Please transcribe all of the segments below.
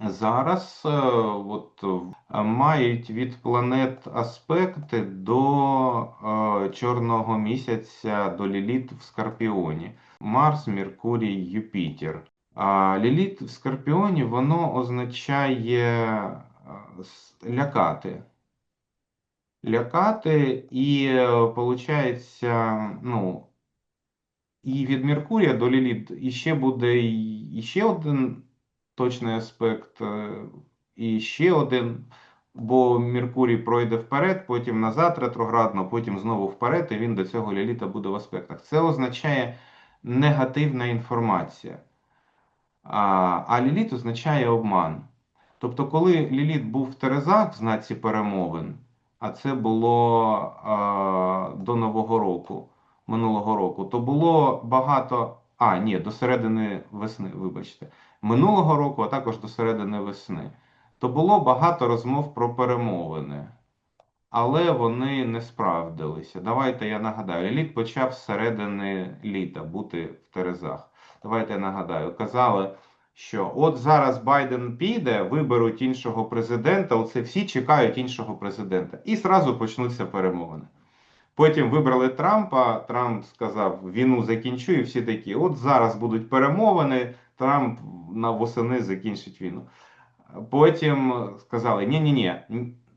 Зараз е, от, е, мають від планет аспекти до е, Чорного місяця, до Ліліт в Скорпіоні. Марс, Меркурій, Юпітер. А Ліліт в Скорпіоні воно означає лякати. Лякати, і виходить, ну, і від Меркурія до Ліліт іще буде іще один точний аспект, е, і ще один, бо Меркурій пройде вперед, потім назад ретроградно, потім знову вперед, і він до цього Ліліта буде в аспектах. Це означає негативна інформація. А, а Ліліт означає обман. Тобто, коли Ліліт був в Терезах в знаці перемовин, а це було а, до Нового року, минулого року, то було багато. А, ні, до середини весни, вибачте, минулого року, а також до середини весни, то було багато розмов про перемовини, але вони не справдилися. Давайте я нагадаю, Ліліт почав з середини літа бути в Терезах. Давайте я нагадаю, казали що от зараз Байден піде, виберуть іншого президента, оце всі чекають іншого президента. І зразу почнуться перемовини. Потім вибрали Трампа, Трамп сказав, війну закінчу, і всі такі, от зараз будуть перемовини, Трамп на восени закінчить війну. Потім сказали, ні-ні-ні,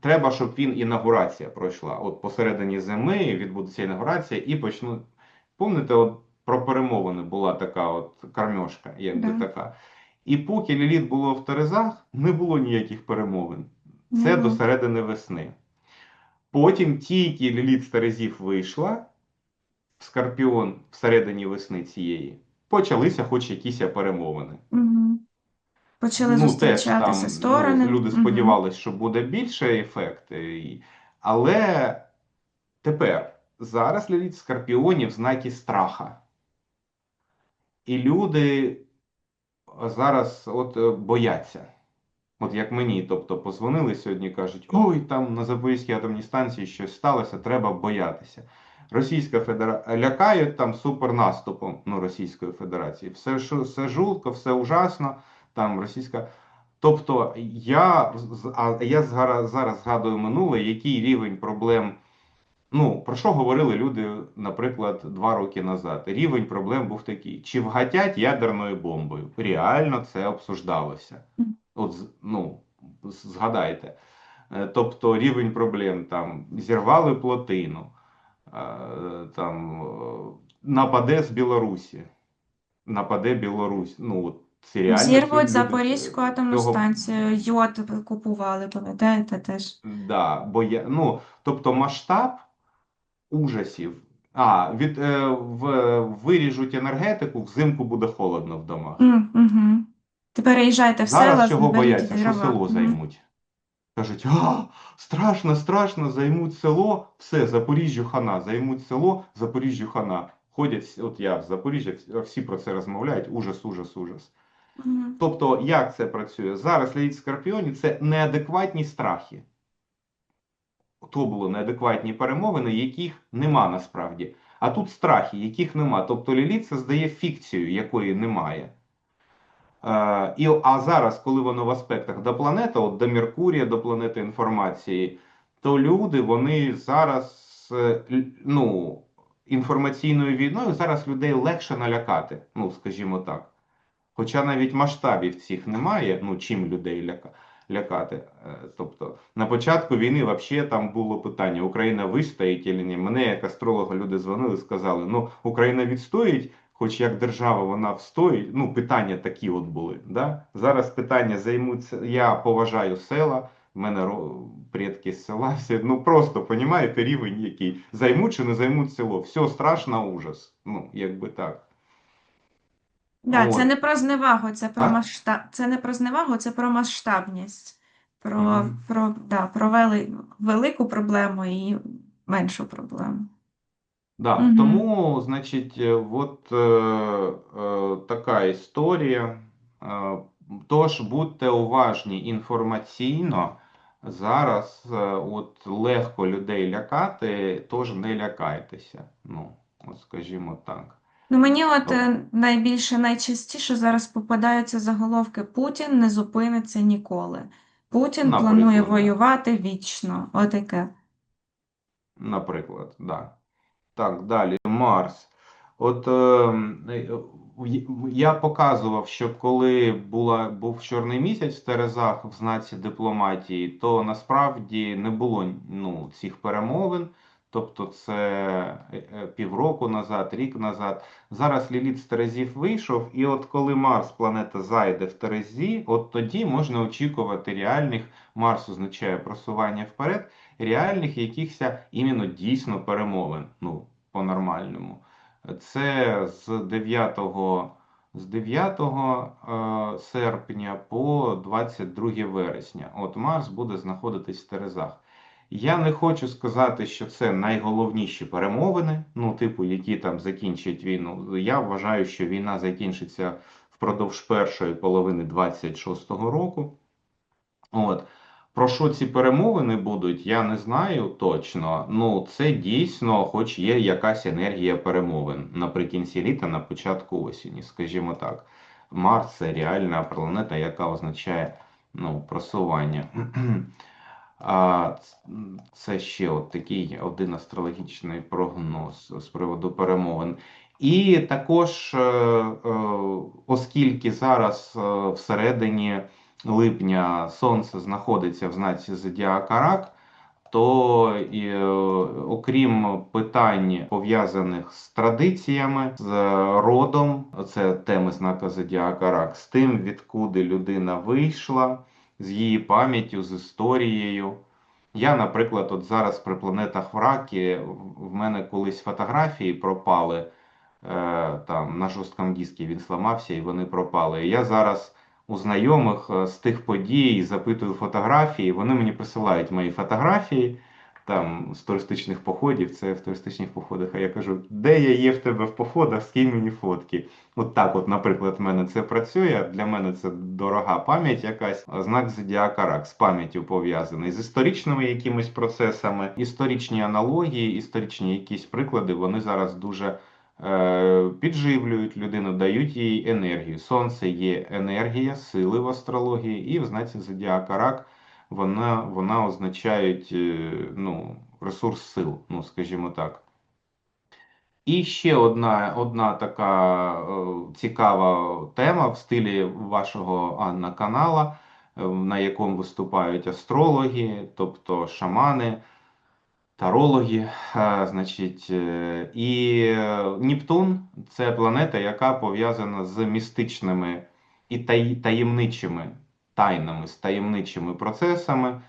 треба, щоб він інаугурація пройшла. От посередині зими відбудеться інаугурація і почнуть. Помните, от про перемовини була така от кармьошка, якби Да. така. І поки Ліліт було в Терезах, не було ніяких перемовин. Це Мгм. до середини весни. Потім тільки Ліліт з Терезів вийшла в Скорпіон всередині весни цієї, почалися хоч якісь перемовини. Мгм. Почали Ну, теж зустрічатися там сторони. ну, люди сподівалися, що буде більше ефект. Але тепер, зараз Ліліт в Скорпіоні в знакі страха. І люди зараз от е, бояться. От як мені, тобто позвонили сьогодні, кажуть, ой, там на Запорізькій атомній станції щось сталося, треба боятися. Російська Федерація лякають там супернаступом ну, Російської Федерації. Все, все жутко, все ужасно. Там російська. Тобто я, а я зараз, згадую минуле, який рівень проблем. Ну, про що говорили люди, наприклад, два роки назад? Рівень проблем був такий: чи вгатять ядерною бомбою? Реально це обсуждалося. От, ну, згадайте. Е, Тобто рівень проблем там зірвали плотину, там е, нападе з Білорусі, нападе Білорусь. Ну, от це реально Зірвуть Запорізьку атомну цього- станцію, йод купували, пам'ятаєте теж? Да, бо я, ну, тобто масштаб ужасів. А, від, е, в, виріжуть енергетику, взимку буде холодно в домах. Угу. Ти переїжджайте в Зараз села, чого бояться, що село займуть. Кажуть, а, страшно, страшно, займуть село, все, Запоріжжю хана, займуть село, Запоріжжю хана. Ходять, от я в Запоріжжі, всі про це розмовляють, ужас, ужас, ужас. Мгм. Тобто, як це працює? Зараз Леїд Скорпіоні це неадекватні страхи. То були неадекватні перемовини, яких нема насправді. А тут страхи, яких нема. Тобто Ліліт це здає фікцію, якої немає. Е, і, а зараз, коли воно в аспектах до планети, от до Меркурія, до планети інформації, то люди вони зараз е, ну, інформаційною війною зараз людей легше налякати, ну, скажімо так. Хоча навіть масштабів цих немає, ну чим людей ляка, лякати. Е, Тобто на початку війни взагалі там було питання: Україна вистоїть чи ні. Мене як астролога люди дзвонили, сказали: ну Україна відстоїть, хоч як держава вона встоїть. Ну питання такі от були. Да? Зараз питання займуться. Я поважаю села. В мене предки з села, всі, ну просто понімаєте рівень, який займуть чи не займуть село. Все страшно, ужас. Ну, якби так. Да, це не про зневагу, це про масштаб. Це не про зневагу, це про масштабність. Про, Мгм. про, да, про вели... велику проблему і меншу проблему. Да, Мгм. тому, значить, е, от е, е, така історія. Е, тож будьте уважні інформаційно. Зараз е, от легко людей лякати, тож не лякайтеся. Ну, от скажімо так. Ну, мені от е, найбільше, найчастіше зараз попадаються заголовки Путін не зупиниться ніколи. Путін планує Наприклад, да. воювати вічно. Отаке. Наприклад, да. Так, далі. Марс. От ем, е, я показував, що коли була, був чорний місяць в Терезах в знаці дипломатії, то насправді не було ну, цих перемовин. Тобто це е, е, півроку назад, рік назад. Зараз Ліліт з Терезів вийшов, і от коли Марс, планета зайде в Терезі, от тоді можна очікувати реальних, Марс означає просування вперед, реальних якихось іменно дійсно перемовин. Ну, по-нормальному. Це з 9, з 9 е, серпня по 22 вересня. От Марс буде знаходитись в Терезах. Я не хочу сказати, що це найголовніші перемовини, ну, типу, які там закінчать війну. Я вважаю, що війна закінчиться впродовж першої половини 26-го року. От. Про що ці перемовини будуть, я не знаю точно. Ну, це дійсно, хоч є якась енергія перемовин наприкінці літа, на початку осені, скажімо так. Марс це реальна планета, яка означає ну, просування. А це ще от такий один астрологічний прогноз з приводу перемовин. І також, е, е, оскільки зараз е, всередині липня Сонце знаходиться в знаці Зодіака Рак, то і, е, окрім питань пов'язаних з традиціями, з родом, це теми знака Зодіака Рак, з тим, відкуди людина вийшла, з її пам'яттю, з історією. Я, наприклад, от зараз при планетах в ракі, в мене колись фотографії пропали е, там на жорсткому дискі він сламався і вони пропали. І я зараз у знайомих е, з тих подій запитую фотографії, вони мені присилають мої фотографії там з туристичних походів, це в туристичних походах. А я кажу, де я є в тебе в походах, скинь мені фотки. От так, от, наприклад, в мене це працює. Для мене це дорога пам'ять якась. Знак Зодіака Рак з пам'яттю пов'язаний, з історичними якимись процесами, історичні аналогії, історичні якісь приклади, вони зараз дуже. Е, підживлюють людину, дають їй енергію. Сонце є енергія, сили в астрології, і в знаці Зодіака Рак вона вона означають е, ну, ресурс сил, ну, скажімо так. І ще одна одна така е, цікава тема в стилі вашого Анна канала, на якому виступають астрологи, тобто шамани тарологи, значить, е, і е, Нептун це планета, яка пов'язана з містичними і таємничими тайнами, з таємничими процесами.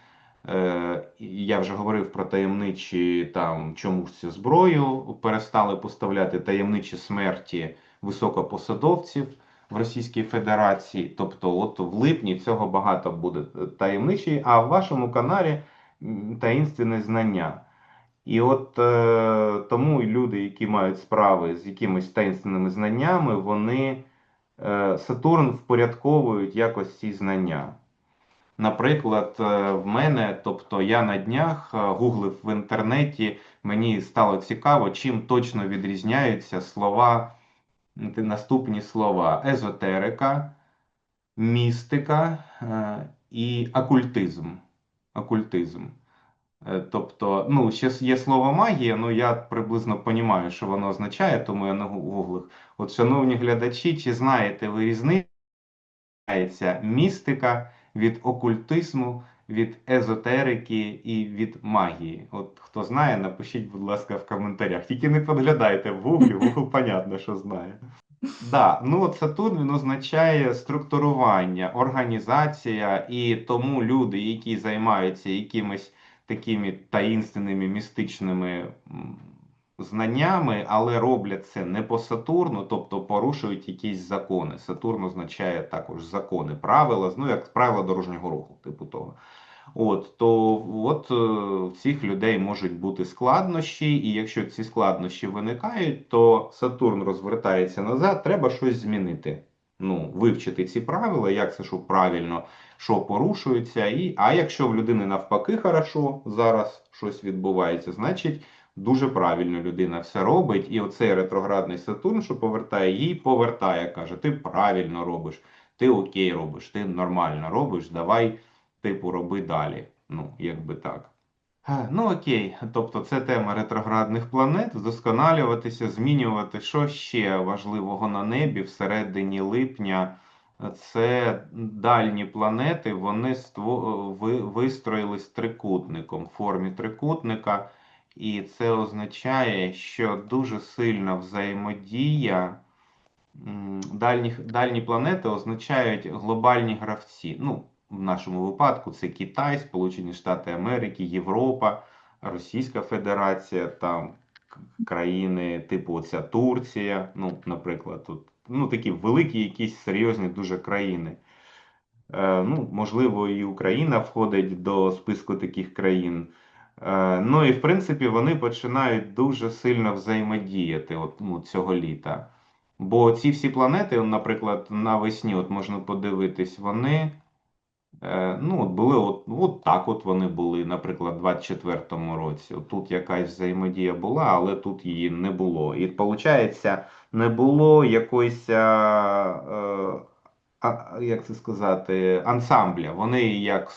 Е, Я вже говорив про таємничі там чомусь зброю, перестали поставляти таємничі смерті високопосадовців в Російській Федерації. Тобто, от в липні цього багато буде таємничі, а в вашому каналі таїнственне знання. І от е, тому люди, які мають справи з якимись таїнственними знаннями, вони е, Сатурн впорядковують якось ці знання. Наприклад, е, в мене, тобто я на днях е, гуглив в інтернеті, мені стало цікаво, чим точно відрізняються слова, наступні слова: езотерика, містика е, і окультизм. Окультизм. Е, Тобто, ну, ще є слово магія, ну я приблизно розумію, що воно означає, тому я не гуглих. От, шановні глядачі, чи знаєте ви різницю містика від окультизму, від езотерики і від магії? От хто знає, напишіть, будь ласка, в коментарях. Тільки не підглядайте в гуглі, гугл понятно, що знає. Да, ну от Сатурн він означає структурування, організація, і тому люди, які займаються якимись такими таїнственними містичними знаннями, але роблять це не по Сатурну, тобто порушують якісь закони. Сатурн означає також закони, правила, ну як правила дорожнього руху, типу того. От, то от е, в цих людей можуть бути складнощі, і якщо ці складнощі виникають, то Сатурн розвертається назад, треба щось змінити. Ну, вивчити ці правила, як це що правильно, що порушується. І, а якщо в людини навпаки хорошо зараз щось відбувається, значить дуже правильно людина все робить, і оцей ретроградний Сатурн, що повертає її, повертає, каже: ти правильно робиш, ти окей робиш, ти нормально робиш, давай, типу, роби далі. Ну, якби так. Ну, окей, тобто це тема ретроградних планет, вдосконалюватися, змінювати. Що ще важливого на небі всередині липня? Це дальні планети, вони вистроїлись трикутником, в формі трикутника, і це означає, що дуже сильна взаємодія. М, Дальні, дальні планети означають глобальні гравці. Ну, в нашому випадку це Китай, Сполучені Штати Америки, Європа, Російська Федерація, там країни типу оця Турція, ну, наприклад, тут ну, такі великі, якісь серйозні дуже країни. Е, ну, можливо, і Україна входить до списку таких країн. Е, ну і в принципі вони починають дуже сильно взаємодіяти от, ну, цього літа. Бо ці всі планети, наприклад, навесні, от можна подивитись, вони ну, от були от, от так от вони були, наприклад, в 24-му році. Тут якась взаємодія була, але тут її не було. І виходить, не було якоїсь, е, як це сказати, ансамбля. Вони як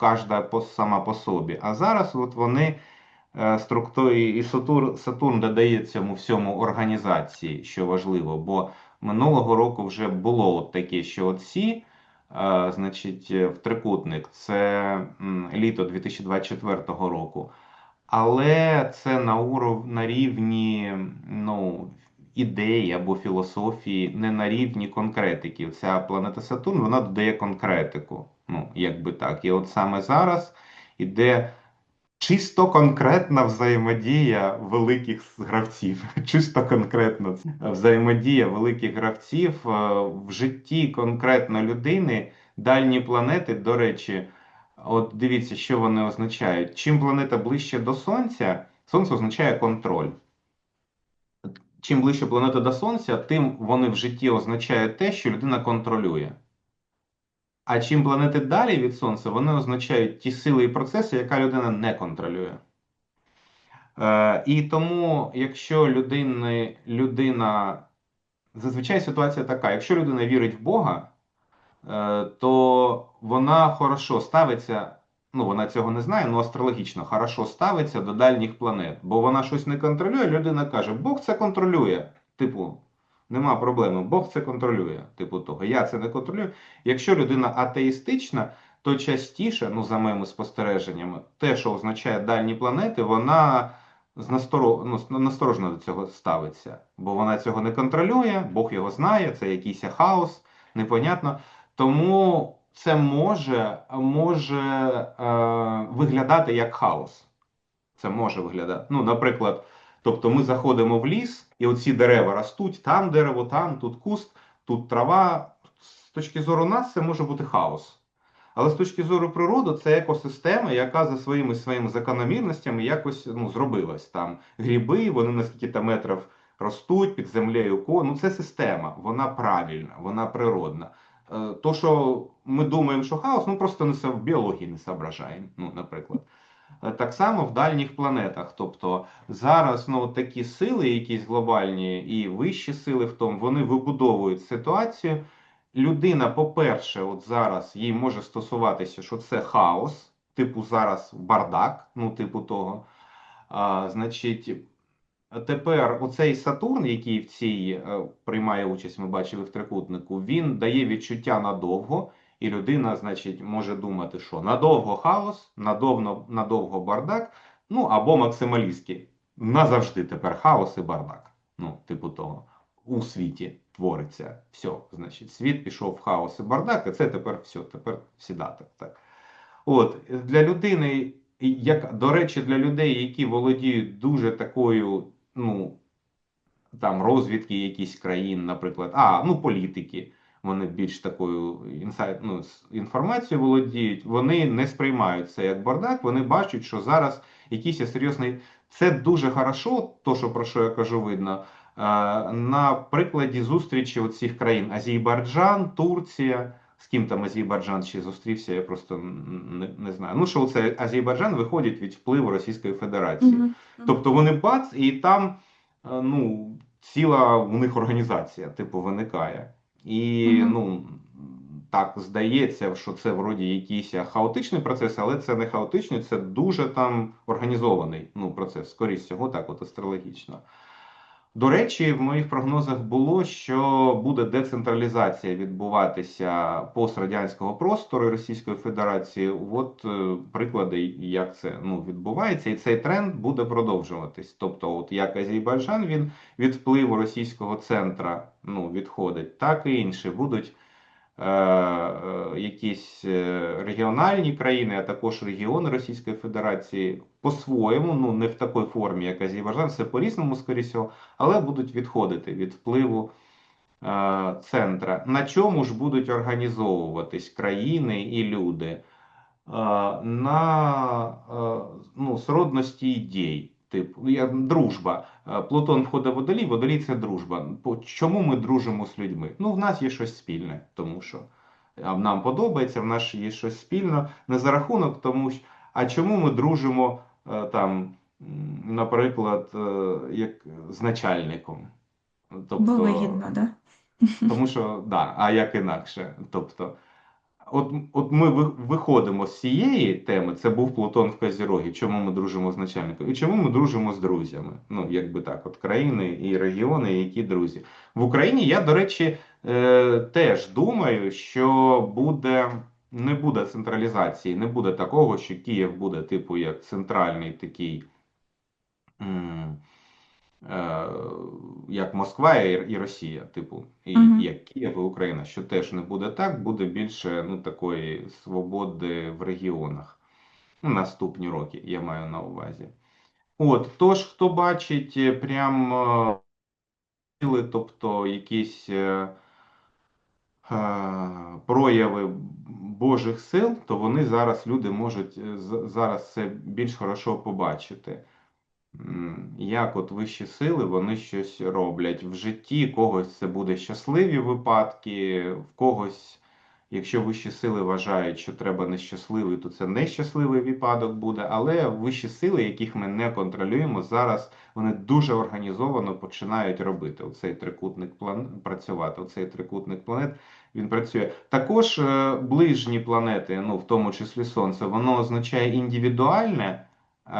кожна сама по собі. А зараз от вони е, структурі і Сатур, Сатурн додає цьому всьому організації, що важливо, бо минулого року вже було от таке, що от е, значить, е, в трикутник, це літо 2024 року. Але це на уров... на рівні ну, ідеї або філософії, не на рівні конкретики. Ця планета Сатурн вона додає конкретику. Ну, якби так. І от саме зараз іде чисто конкретна взаємодія великих гравців. Чисто конкретно взаємодія великих гравців е, в житті конкретно людини. Дальні планети, до речі. От дивіться, що вони означають. Чим планета ближче до Сонця, Сонце означає контроль. Чим ближче планета до Сонця, тим вони в житті означають те, що людина контролює. А чим планети далі від Сонця, вони означають ті сили і процеси, яка людина не контролює. Е, і тому, якщо людини, людина. Зазвичай ситуація така: якщо людина вірить в Бога, е, то вона хорошо ставиться, ну вона цього не знає, але астрологічно хорошо ставиться до дальніх планет, бо вона щось не контролює. Людина каже, Бог це контролює. Типу, нема проблеми, Бог це контролює. Типу того, я це не контролюю. Якщо людина атеїстична, то частіше, ну за моїми спостереженнями, те, що означає дальні планети, вона ну, насторожно до цього ставиться, бо вона цього не контролює, Бог його знає, це якийсь хаос, непонятно. Тому це може, може е, виглядати як хаос. Це може виглядати. Ну, наприклад, тобто ми заходимо в ліс, і оці дерева ростуть, там дерево, там, тут куст, тут трава. З точки зору нас це може бути хаос. Але з точки зору природи, це екосистема, яка за своїми своїми закономірностями якось ну, зробилась. Там гриби, вони на скільки-то метрів ростуть під землею. ко- Ну, це система, вона правильна, вона природна. Е, То, що ми думаємо, що хаос, ну просто не в біології не соображаємо, ну, наприклад. Е, Так само в дальніх планетах. Тобто зараз ну, такі сили, якісь глобальні і вищі сили в тому, вони вибудовують ситуацію. Людина, по-перше, от зараз їй може стосуватися, що це хаос, типу зараз бардак, ну, типу того. А, значить, тепер оцей Сатурн, який в цій е, приймає участь, ми бачили в трикутнику, він дає відчуття надовго, і людина, значить, може думати, що надовго хаос, надовго, надовго бардак, ну або максималістський. Назавжди тепер хаос і бардак. Ну, типу того, у світі твориться все. Значить, світ пішов в хаос і бардак, і це тепер все, тепер сідати. Так. От, для людини, як, до речі, для людей, які володіють дуже такою, ну, там, розвідки якісь країн, наприклад, а, ну, політики, вони більш такою інсайт, ну, інформацією володіють, вони не сприймають це як бардак, вони бачать, що зараз якийсь серйозний. Це дуже хорошо, то, що про що я кажу, видно. е, На прикладі зустрічі цих країн Азербайджан, Турція, з ким там Азербайджан ще зустрівся, я просто не, не знаю. Ну, що це Азербайджан виходить від впливу Російської Федерації. Мгм. Тобто вони бац, і там е, ну, ціла у них організація, типу, виникає. І угу. ну, так здається, що це вроді якийсь хаотичний процес, але це не хаотичний, це дуже там організований ну, процес, скоріш всього, так, от астрологічно. До речі, в моїх прогнозах було, що буде децентралізація відбуватися пострадянського простору Російської Федерації. От е, приклади, як це ну, відбувається, і цей тренд буде продовжуватись. Тобто, от як Азербайджан він від впливу російського центра ну, відходить, так і інші будуть якісь е, регіональні країни, а також регіони Російської Федерації по-своєму, ну не в такій формі, як Азербайджан, все по-різному, скоріше але будуть відходити від впливу е, центра. На чому ж будуть організовуватись країни і люди? Е, на е, ну, сродності ідей. Типу, я, дружба. Е, Плутон входить в водолій, водолій це дружба. Чому ми дружимо з людьми? Ну, в нас є щось спільне, тому що нам подобається, в нас є щось спільне. Не за рахунок, тому що. А чому ми дружимо е, там, наприклад, е, як з начальником? Бо вигідно, да? тому що да, а як інакше? Тобто, от, от ми виходимо з цієї теми, це був Плутон в Козірогі, чому ми дружимо з начальником, і чому ми дружимо з друзями. Ну, якби так, от країни і регіони, які друзі. В Україні я, до речі, е, теж думаю, що буде. Не буде централізації, не буде такого, що Київ буде, типу, як центральний такий, м, як Москва і, Росія, типу, і Мгм. як Київ і Україна, що теж не буде так, буде більше ну, такої свободи в регіонах. Ну, наступні роки, я маю на увазі. От, тож, хто бачить е, прям е, тобто якісь е, е, прояви Божих сил, то вони зараз люди можуть е, зараз це більш хорошо побачити. Як от вищі сили вони щось роблять в житті, когось це буде щасливі випадки, в когось, якщо вищі сили вважають, що треба нещасливий, то це нещасливий випадок буде. Але вищі сили, яких ми не контролюємо, зараз вони дуже організовано починають робити оцей трикутник план працювати. Оцей трикутник планет він працює. Також е, ближні планети, ну в тому числі Сонце, воно означає індивідуальне. Е,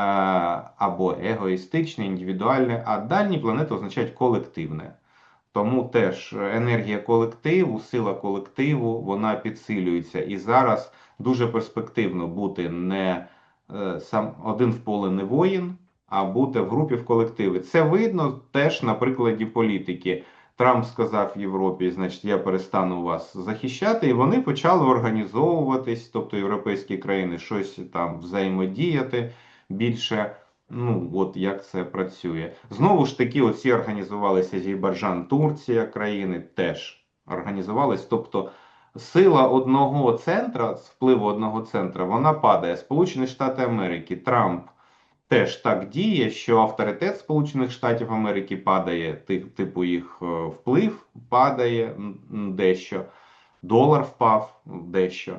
або егоїстичне, індивідуальне, а дальні планети означають колективне. Тому теж енергія колективу, сила колективу, вона підсилюється. І зараз дуже перспективно бути не е, сам один в поле не воїн, а бути в групі в колективі. Це видно теж на прикладі політики. Трамп сказав Європі, значить, я перестану вас захищати, і вони почали організовуватись, тобто європейські країни щось там взаємодіяти більше. Ну, от як це працює. Знову ж таки, оці організувалися Азербайджан, Турція, країни теж організувались. Тобто сила одного центра, впливу одного центра, вона падає. Сполучені Штати Америки, Трамп теж так діє, що авторитет Сполучених Штатів Америки падає, ти- типу їх е, вплив падає дещо, долар впав дещо.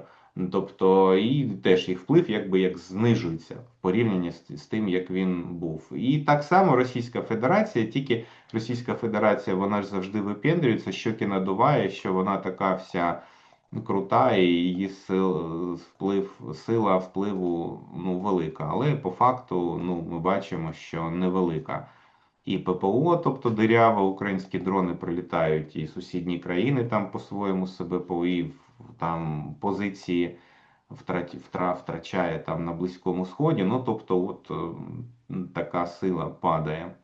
Тобто, і теж їх вплив якби як знижується в порівнянні з, з тим, як він був. І так само Російська Федерація, тільки Російська Федерація, вона ж завжди випендрюється, щоки надуває, що вона така вся крута, і її сил, вплив, сила впливу ну, велика. Але по факту ну, ми бачимо, що невелика. І ППО, тобто дирява, українські дрони прилітають, і сусідні країни там по-своєму себе і там позиції втрат, втрачає там на Близькому Сході. Ну, тобто, от ем, така сила падає.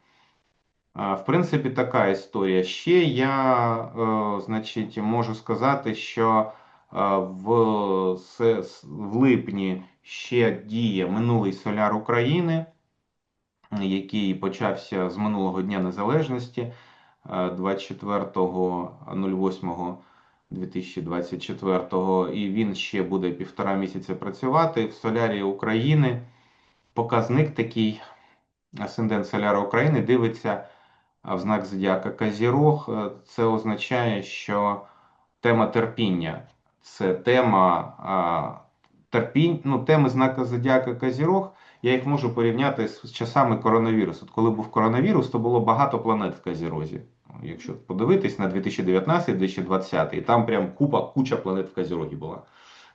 В принципі, така історія. Ще я, е, значить, можу сказати, що е, в в липні ще діє минулий соляр України, який почався з минулого дня незалежності е, 24.08 2024-го, і він ще буде півтора місяця працювати в Солярі України. Показник такий асцендент Соляра України дивиться в знак Зодіака Казірог. Е, це означає, що тема терпіння це тема а, терпінь, ну, теми знака Зодіака Казірог. Я їх можу порівняти з часами коронавірусу. От коли був коронавірус, то було багато планет в Казірозі. Якщо подивитись на 2019-2020, і там прям купа, куча планет в Козірогі була.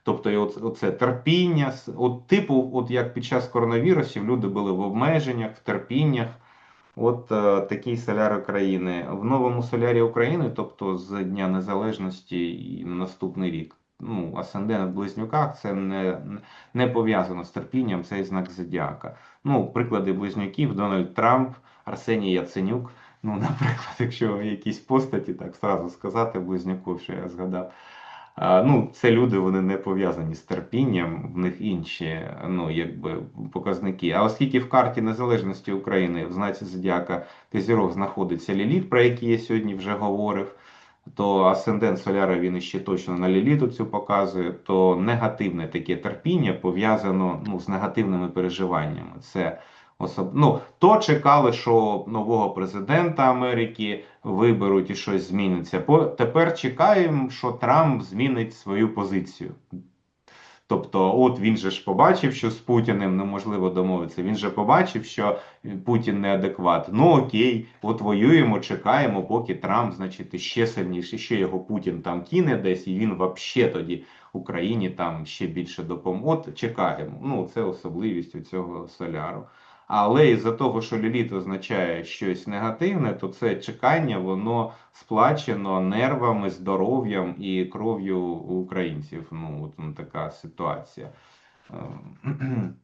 Тобто, і оце терпіння, от типу, от як під час коронавірусів люди були в обмеженнях, в терпіннях. От е, такий соляр України. В новому солярі України, тобто з Дня Незалежності і на наступний рік. Ну, асцендент в близнюках це не, не пов'язано з терпінням, це знак зодіака. Ну, приклади близнюків: Дональд Трамп, Арсеній Яценюк. Ну, наприклад, якщо якісь постаті, так зразу сказати, близнюків, що я згадав. Ну, це люди, вони не пов'язані з терпінням, в них інші ну, якби, показники. А оскільки в карті незалежності України в знаці Зодіака Козірог знаходиться Ліліт, про який я сьогодні вже говорив, то асцендент Соляра він іще точно на Ліліту цю показує, то негативне таке терпіння пов'язано ну, з негативними переживаннями. Це особ... ну, то чекали, що нового президента Америки виберуть і щось зміниться. Тепер чекаємо, що Трамп змінить свою позицію. Тобто, от він же ж побачив, що з Путіним неможливо домовитися. Він же побачив, що Путін неадекват. Ну окей, от воюємо, чекаємо, поки Трамп, значить, ще сильніше, ще його Путін там кине десь, і він вообще тоді Україні там ще більше допоможе. От чекаємо. Ну, це особливість у цього соляру. Але із-за того, що ліліт означає щось негативне, то це чекання, воно сплачено нервами, здоров'ям і кров'ю українців. Ну, от така ситуація. Е,